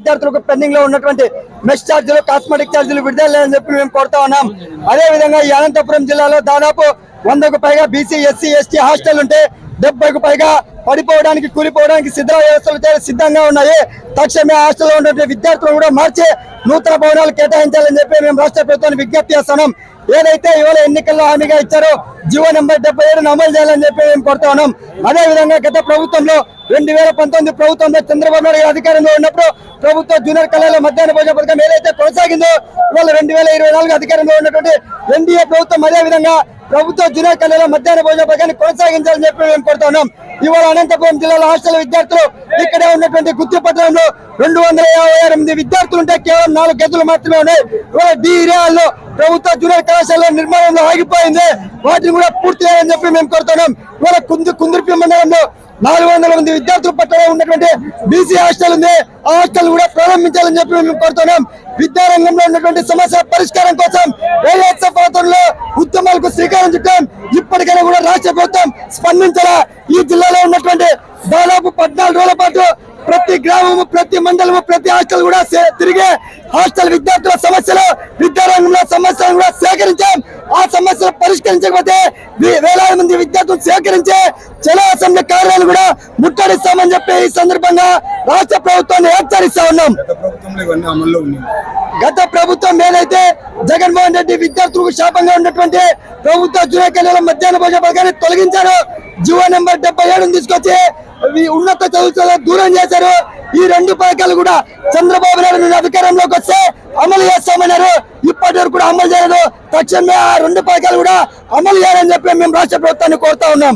విద్యార్థులకు పెండింగ్లో ఉన్నటువంటి మెస్ ఛార్జీలు కాస్మెటిక్ ఛార్జీలు విడుదల లేదని చెప్పి మేము కోరుతా ఉన్నాం. అదే విధంగా ఈ అనంతపురం జిల్లాలో దాదాపు వందకు పైగా బీసీ ఎస్సీ ఎస్టీ హాస్టల్ ఉంటే డెబ్బైకు పైగా పడిపోవడానికి కూలిపోవడానికి సిద్ధ వ్యవస్థలు సిద్ధంగా ఉన్నాయి. తక్షణమే హాస్టల్లో ఉన్నటువంటి విద్యార్థులను కూడా మార్చి నూతన భవనాలు కేటాయించాలని చెప్పి మేము రాష్ట్ర ప్రభుత్వాన్ని విజ్ఞప్తి చేస్తున్నాం. ఏదైతే ఇవాళ ఎన్నికల్లో హామీగా ఇచ్చారో జీవో నెంబర్ డెబ్బై ఏడును అమలు చేయాలని చెప్పి మేము కోరుతా ఉన్నాం. అదే విధంగా గత ప్రభుత్వంలో రెండు వేల పంతొమ్మిది ప్రభుత్వంలో చంద్రబాబు నాయుడు అధికారంలో ఉన్నప్పుడు ప్రభుత్వ జూనియర్ కళాశాల మధ్యాహ్న భోజన పథకం ఏదైతే కొనసాగిందో ఇవాళ రెండు వేల ఇరవై నాలుగు అధికారంలో ఉన్నటువంటి ఎన్డీఏ ప్రభుత్వం అదే విధంగా ప్రభుత్వ జూనియర్ కళాశాల మధ్యాహ్న భోజన పథకాన్ని కొనసాగించాలని చెప్పి మేము కోరుతా ఉన్నాం. ఇవాళ అనంతపురం జిల్లాలో హాస్టల్ విద్యార్థులు ఇక్కడే ఉన్నటువంటి గుత్తి పట్టణంలో రెండు వందల యాభై ఎనిమిది విద్యార్థులు ఉంటే కేవలం నాలుగు గదులు మాత్రమే ఉన్నాయి. ఇవాళ డి ఏరియాల్లో ప్రభుత్వ జూనియర్ కళాశాల నిర్మాణంలో ఆగిపోయింది. వాటిని కూడా పూర్తి చేయాలని చెప్పి మేము కోరుతున్నాం. ఇవాళ కుందు కుందుర్పి మండలంలో నాలుగు వందల మంది విద్యార్థులు పట్టణంలో ఉన్నటువంటి బీసీ హాస్టల్ ఉంది. ఆ హాస్టల్ కూడా ప్రారంభించాలని చెప్పి మేము కోరుతున్నాం. విద్యారంగంలో ఉన్నటువంటి సమస్య పరిష్కారం కోసం ఏఎస్ఎఫ్ ఉద్యమాలకు శ్రీకారం చుట్టాం. ఇప్పటికైనా కూడా రాష్ట్ర ప్రభుత్వం స్పందించాలా. ఈ జిల్లాలో ఉన్నటువంటి దాదాపు పద్నాలుగు రోజుల పాటు ప్రతి గ్రామము ప్రతి మండలము ప్రతి హాస్టల్ కూడా తిరిగే తిరిగి హాస్టల్ విద్యార్థుల సమస్యలు విద్యారంగంలో సమస్యలను కూడా సేకరించాం. ఆ సమస్యలు పరిష్కరించకపోతే వే- వేలాది మంది విద్యార్థులు సేకరించే చలో అసెంబ్లీ కార్యాలను కూడా ముట్టడిస్తామని చెప్పి ఈ సందర్భంగా రాష్ట్ర ప్రభుత్వాన్ని హెచ్చరిస్తా. ఉన్నాం గత ప్రభుత్వం ఏదైతే జగన్మోహన్ రెడ్డి విద్యార్థులకు శాపంగా ఉన్నటువంటి ప్రభుత్వ జూనియర్ మధ్యాహ్న భోజన పథకాన్ని తొలగించారు జీవో నెంబర్ డెబ్బై ఏడుని తీసుకొచ్చి ఉన్నత చదువుల దూరం చేశారు ఈ రెండు పథకాలు కూడా చంద్రబాబు నాయుడు అధికారంలోకి వస్తే అమలు చేస్తామన్నారు. ఇప్పటి వరకు కూడా అమలు చేయలేదు. తక్షణమే ఆ రెండు పథకాలు కూడా అమలు చేయాలని చెప్పి మేము రాష్ట్ర ప్రభుత్వాన్ని కోరుతా ఉన్నాం.